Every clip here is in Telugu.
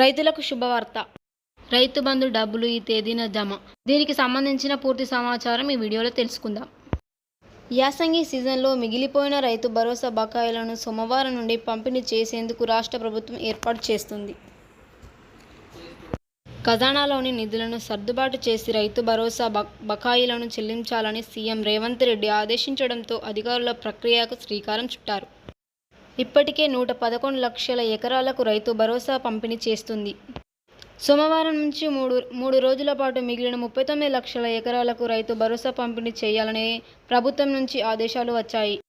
రైతులకు శుభవార్త. రైతు బంధు డబ్బులు ఈ తేదీన జమ. దీనికి సంబంధించిన పూర్తి సమాచారం ఈ వీడియోలో తెలుసుకుందాం. యాసంగి సీజన్లో మిగిలిపోయిన రైతు భరోసా బకాయిలను సోమవారం నుండి పంపిణీ చేసేందుకు రాష్ట్ర ప్రభుత్వం ఏర్పాటు చేస్తుంది. ఖజానాలోని నిధులను సర్దుబాటు చేసి రైతు భరోసా బ బకాయిలను చెల్లించాలని సీఎం రేవంత్ రెడ్డి ఆదేశించడంతో అధికారుల ప్రక్రియకు శ్రీకారం చుట్టారు. ఇప్పటికే నూట పదకొండు లక్షల ఎకరాలకు రైతు భరోసా పంపిణీ చేస్తుంది. సోమవారం నుంచి మూడు మూడు రోజుల పాటు మిగిలిన ముప్పై తొమ్మిది లక్షల ఎకరాలకు రైతు భరోసా పంపిణీ చేయాలని ప్రభుత్వం నుంచి ఆదేశాలు వచ్చాయి.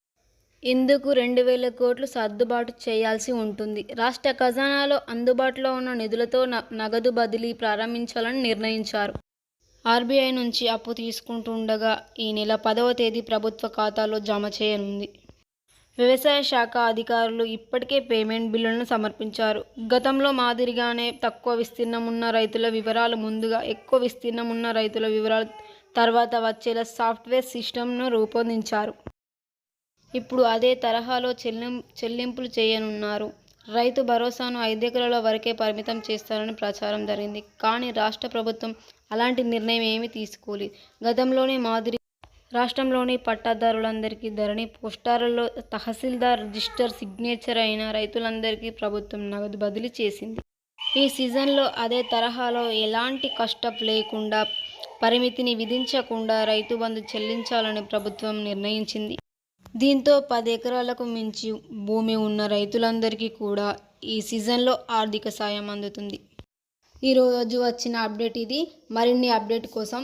ఇందుకు రెండు వేల కోట్లు సర్దుబాటు చేయాల్సి ఉంటుంది. రాష్ట్ర ఖజానాలో అందుబాటులో ఉన్న నిధులతో న నగదు బదిలీ ప్రారంభించాలని నిర్ణయించారు. ఆర్బీఐ నుంచి అప్పు తీసుకుంటుండగా ఈ నెల పదవ తేదీ ప్రభుత్వ ఖాతాలో జమ చేయనుంది. వ్యవసాయ శాఖ అధికారులు ఇప్పటికే పేమెంట్ బిల్లులను సమర్పించారు. గతంలో మాదిరిగానే తక్కువ విస్తీర్ణం ఉన్న రైతుల వివరాలు ముందుగా ఎక్కువ విస్తీర్ణం ఉన్న రైతుల వివరాలు తర్వాత వచ్చేలా సాఫ్ట్వేర్ సిస్టమ్ను రూపొందించారు. ఇప్పుడు అదే తరహాలో చెల్లిం చెల్లింపులు చేయనున్నారు. రైతు భరోసాను ఐదెకరాల వరకే పరిమితం చేస్తారని ప్రచారం జరిగింది. కానీ రాష్ట్ర ప్రభుత్వం అలాంటి నిర్ణయం ఏమీ తీసుకోలేదు. గతంలోనే మాదిరి రాష్ట్రంలోని పట్టాదారులందరికీ ధరణి పోస్టారుల్లో తహసీల్దార్ రిజిస్టర్ సిగ్నేచర్ అయిన రైతులందరికీ ప్రభుత్వం నగదు బదిలీ చేసింది. ఈ సీజన్లో అదే తరహాలో ఎలాంటి కష్టం లేకుండా పరిమితిని విధించకుండా రైతు బంధు చెల్లించాలని ప్రభుత్వం నిర్ణయించింది. దీంతో పది ఎకరాలకు మించి భూమి ఉన్న రైతులందరికీ కూడా ఈ సీజన్లో ఆర్థిక సాయం అందుతుంది. ఈరోజు వచ్చిన అప్డేట్ ఇది. మరిన్ని అప్డేట్ కోసం